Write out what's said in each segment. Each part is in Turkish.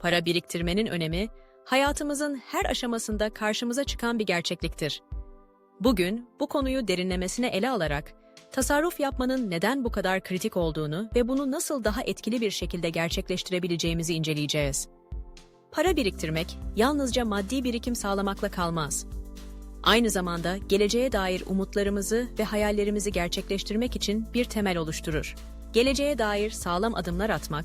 para biriktirmenin önemi, hayatımızın her aşamasında karşımıza çıkan bir gerçekliktir. Bugün bu konuyu derinlemesine ele alarak, tasarruf yapmanın neden bu kadar kritik olduğunu ve bunu nasıl daha etkili bir şekilde gerçekleştirebileceğimizi inceleyeceğiz. Para biriktirmek yalnızca maddi birikim sağlamakla kalmaz. Aynı zamanda geleceğe dair umutlarımızı ve hayallerimizi gerçekleştirmek için bir temel oluşturur. Geleceğe dair sağlam adımlar atmak,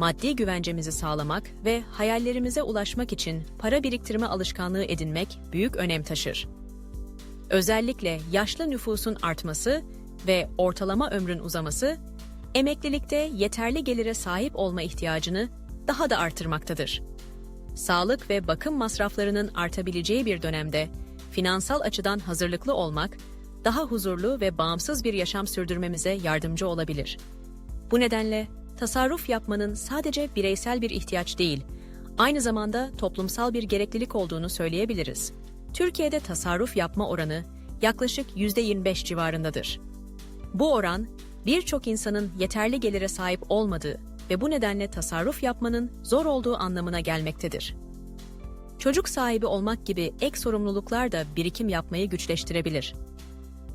maddi güvencemizi sağlamak ve hayallerimize ulaşmak için para biriktirme alışkanlığı edinmek büyük önem taşır. Özellikle yaşlı nüfusun artması ve ortalama ömrün uzaması, emeklilikte yeterli gelire sahip olma ihtiyacını daha da artırmaktadır. Sağlık ve bakım masraflarının artabileceği bir dönemde finansal açıdan hazırlıklı olmak, daha huzurlu ve bağımsız bir yaşam sürdürmemize yardımcı olabilir. Bu nedenle tasarruf yapmanın sadece bireysel bir ihtiyaç değil, aynı zamanda toplumsal bir gereklilik olduğunu söyleyebiliriz. Türkiye'de tasarruf yapma oranı yaklaşık %25 civarındadır. Bu oran, birçok insanın yeterli gelire sahip olmadığı ve bu nedenle tasarruf yapmanın zor olduğu anlamına gelmektedir. Çocuk sahibi olmak gibi ek sorumluluklar da birikim yapmayı güçleştirebilir.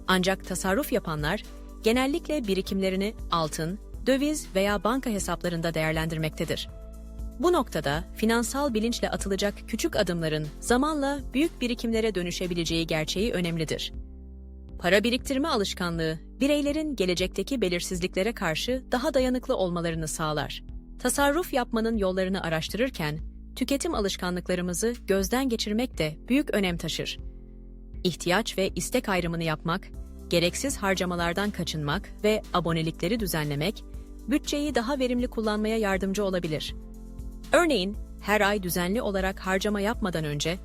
Ancak tasarruf yapanlar genellikle birikimlerini altın, döviz veya banka hesaplarında değerlendirmektedir. Bu noktada finansal bilinçle atılacak küçük adımların zamanla büyük birikimlere dönüşebileceği gerçeği önemlidir. Para biriktirme alışkanlığı, bireylerin gelecekteki belirsizliklere karşı daha dayanıklı olmalarını sağlar. Tasarruf yapmanın yollarını araştırırken, tüketim alışkanlıklarımızı gözden geçirmek de büyük önem taşır. İhtiyaç ve istek ayrımını yapmak, gereksiz harcamalardan kaçınmak ve abonelikleri düzenlemek, bütçeyi daha verimli kullanmaya yardımcı olabilir. Örneğin, her ay düzenli olarak harcama yapmadan önce,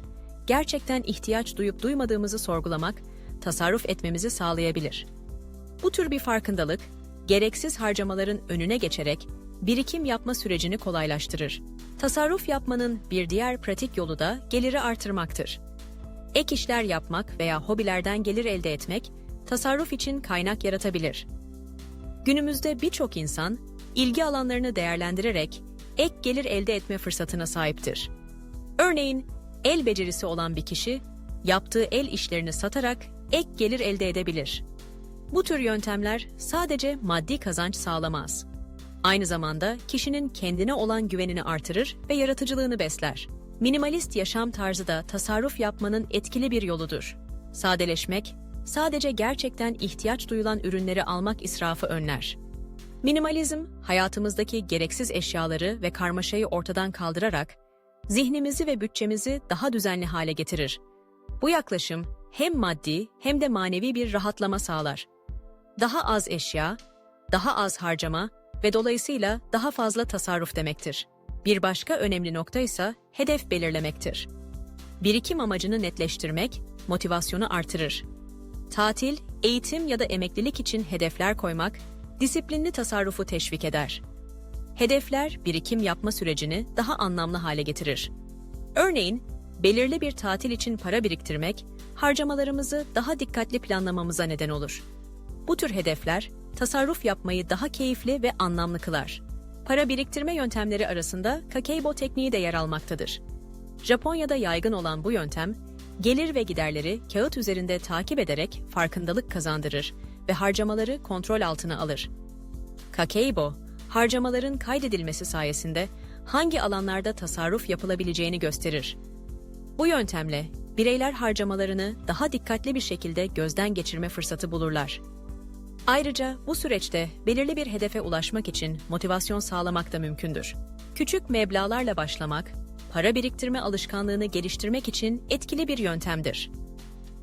gerçekten ihtiyaç duyup duymadığımızı sorgulamak, tasarruf etmemizi sağlayabilir. Bu tür bir farkındalık, gereksiz harcamaların önüne geçerek birikim yapma sürecini kolaylaştırır. Tasarruf yapmanın bir diğer pratik yolu da geliri artırmaktır. Ek işler yapmak veya hobilerden gelir elde etmek, tasarruf için kaynak yaratabilir. Günümüzde birçok insan, ilgi alanlarını değerlendirerek ek gelir elde etme fırsatına sahiptir. Örneğin, el becerisi olan bir kişi, yaptığı el işlerini satarak ek gelir elde edebilir. Bu tür yöntemler sadece maddi kazanç sağlamaz. Aynı zamanda kişinin kendine olan güvenini artırır ve yaratıcılığını besler. Minimalist yaşam tarzı da tasarruf yapmanın etkili bir yoludur. Sadeleşmek, sadece gerçekten ihtiyaç duyulan ürünleri almak israfı önler. Minimalizm, hayatımızdaki gereksiz eşyaları ve karmaşayı ortadan kaldırarak zihnimizi ve bütçemizi daha düzenli hale getirir. Bu yaklaşım hem maddi hem de manevi bir rahatlama sağlar. Daha az eşya, daha az harcama ve dolayısıyla daha fazla tasarruf demektir. Bir başka önemli nokta ise hedef belirlemektir. Birikim amacını netleştirmek motivasyonu artırır. Tatil, eğitim ya da emeklilik için hedefler koymak disiplinli tasarrufu teşvik eder. Hedefler birikim yapma sürecini daha anlamlı hale getirir. Örneğin, belirli bir tatil için para biriktirmek, harcamalarımızı daha dikkatli planlamamıza neden olur. Bu tür hedefler, tasarruf yapmayı daha keyifli ve anlamlı kılar. Para biriktirme yöntemleri arasında Kakeibo tekniği de yer almaktadır. Japonya'da yaygın olan bu yöntem, gelir ve giderleri kağıt üzerinde takip ederek farkındalık kazandırır ve harcamaları kontrol altına alır. Kakeibo, harcamaların kaydedilmesi sayesinde hangi alanlarda tasarruf yapılabileceğini gösterir. Bu yöntemle bireyler harcamalarını daha dikkatli bir şekilde gözden geçirme fırsatı bulurlar. Ayrıca bu süreçte belirli bir hedefe ulaşmak için motivasyon sağlamak da mümkündür. Küçük meblağlarla başlamak, para biriktirme alışkanlığını geliştirmek için etkili bir yöntemdir.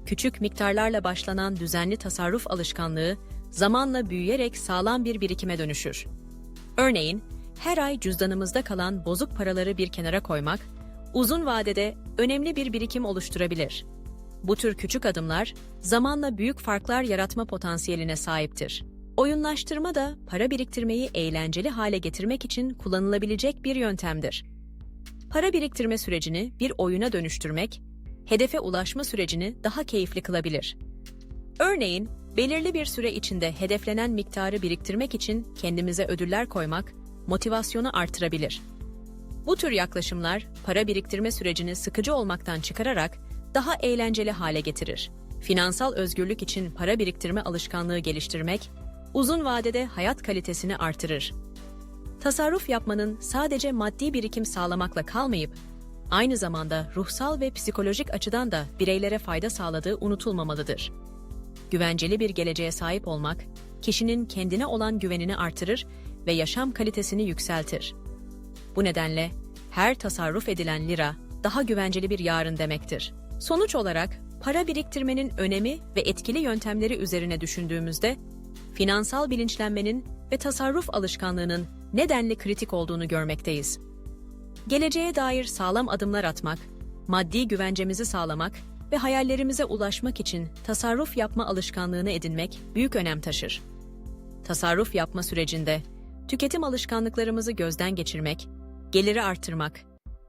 Küçük miktarlarla başlanan düzenli tasarruf alışkanlığı zamanla büyüyerek sağlam bir birikime dönüşür. Örneğin, her ay cüzdanımızda kalan bozuk paraları bir kenara koymak, uzun vadede önemli bir birikim oluşturabilir. Bu tür küçük adımlar zamanla büyük farklar yaratma potansiyeline sahiptir. Oyunlaştırma da para biriktirmeyi eğlenceli hale getirmek için kullanılabilecek bir yöntemdir. Para biriktirme sürecini bir oyuna dönüştürmek, hedefe ulaşma sürecini daha keyifli kılabilir. Örneğin, belirli bir süre içinde hedeflenen miktarı biriktirmek için kendimize ödüller koymak, motivasyonu artırabilir. Bu tür yaklaşımlar para biriktirme sürecini sıkıcı olmaktan çıkararak daha eğlenceli hale getirir. Finansal özgürlük için para biriktirme alışkanlığı geliştirmek, uzun vadede hayat kalitesini artırır. Tasarruf yapmanın sadece maddi birikim sağlamakla kalmayıp, aynı zamanda ruhsal ve psikolojik açıdan da bireylere fayda sağladığı unutulmamalıdır. Güvenceli bir geleceğe sahip olmak, kişinin kendine olan güvenini artırır ve yaşam kalitesini yükseltir. Bu nedenle her tasarruf edilen lira daha güvenceli bir yarın demektir. Sonuç olarak para biriktirmenin önemi ve etkili yöntemleri üzerine düşündüğümüzde finansal bilinçlenmenin ve tasarruf alışkanlığının nedenli kritik olduğunu görmekteyiz. Geleceğe dair sağlam adımlar atmak, maddi güvencemizi sağlamak ve hayallerimize ulaşmak için tasarruf yapma alışkanlığını edinmek büyük önem taşır. Tasarruf yapma sürecinde tüketim alışkanlıklarımızı gözden geçirmek, geliri artırmak,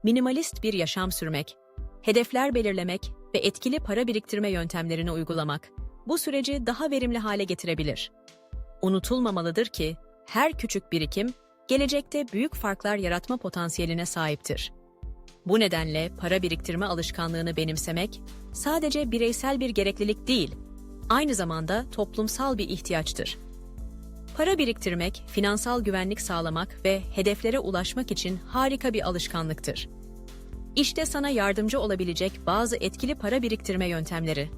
minimalist bir yaşam sürmek, hedefler belirlemek ve etkili para biriktirme yöntemlerini uygulamak bu süreci daha verimli hale getirebilir. Unutulmamalıdır ki her küçük birikim gelecekte büyük farklar yaratma potansiyeline sahiptir. Bu nedenle para biriktirme alışkanlığını benimsemek sadece bireysel bir gereklilik değil, aynı zamanda toplumsal bir ihtiyaçtır. Para biriktirmek, finansal güvenlik sağlamak ve hedeflere ulaşmak için harika bir alışkanlıktır. İşte sana yardımcı olabilecek bazı etkili para biriktirme yöntemleri.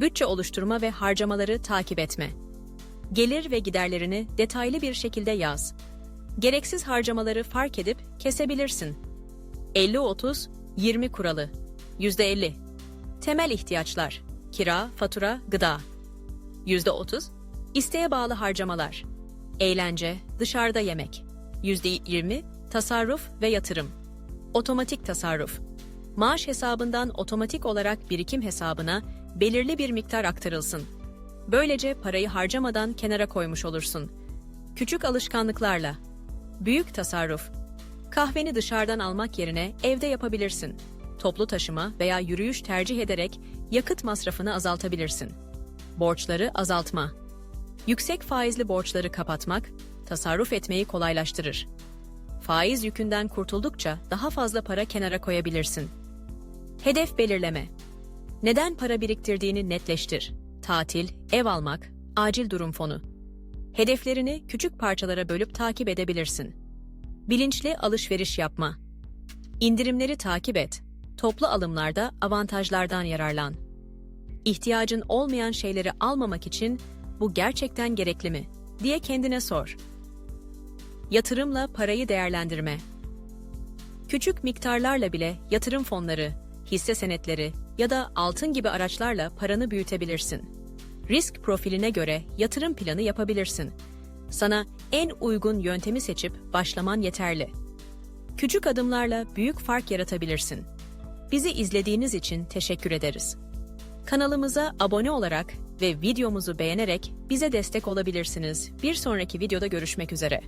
Bütçe oluşturma ve harcamaları takip etme. Gelir ve giderlerini detaylı bir şekilde yaz. Gereksiz harcamaları fark edip kesebilirsin. 50-30-20 kuralı. %50. Temel ihtiyaçlar. Kira, fatura, gıda. %30. İsteğe bağlı harcamalar. Eğlence, dışarıda yemek. %20. Tasarruf ve yatırım. Otomatik tasarruf. Maaş hesabından otomatik olarak birikim hesabına belirli bir miktar aktarılsın. Böylece parayı harcamadan kenara koymuş olursun. Küçük alışkanlıklarla. Büyük tasarruf. Kahveni dışarıdan almak yerine evde yapabilirsin. Toplu taşıma veya yürüyüş tercih ederek yakıt masrafını azaltabilirsin. Borçları azaltma. Yüksek faizli borçları kapatmak, tasarruf etmeyi kolaylaştırır. Faiz yükünden kurtuldukça daha fazla para kenara koyabilirsin. Hedef belirleme. Neden para biriktirdiğini netleştir. Tatil, ev almak, acil durum fonu. Hedeflerini küçük parçalara bölüp takip edebilirsin. Bilinçli alışveriş yapma. İndirimleri takip et. Toplu alımlarda avantajlardan yararlan. İhtiyacın olmayan şeyleri almamak için bu gerçekten gerekli mi diye kendine sor. Yatırımla parayı değerlendirme. Küçük miktarlarla bile yatırım fonları, hisse senetleri ya da altın gibi araçlarla paranı büyütebilirsin. Risk profiline göre yatırım planı yapabilirsin. Sana en uygun yöntemi seçip başlaman yeterli. Küçük adımlarla büyük fark yaratabilirsin. Bizi izlediğiniz için teşekkür ederiz. Kanalımıza abone olarak ve videomuzu beğenerek bize destek olabilirsiniz. Bir sonraki videoda görüşmek üzere.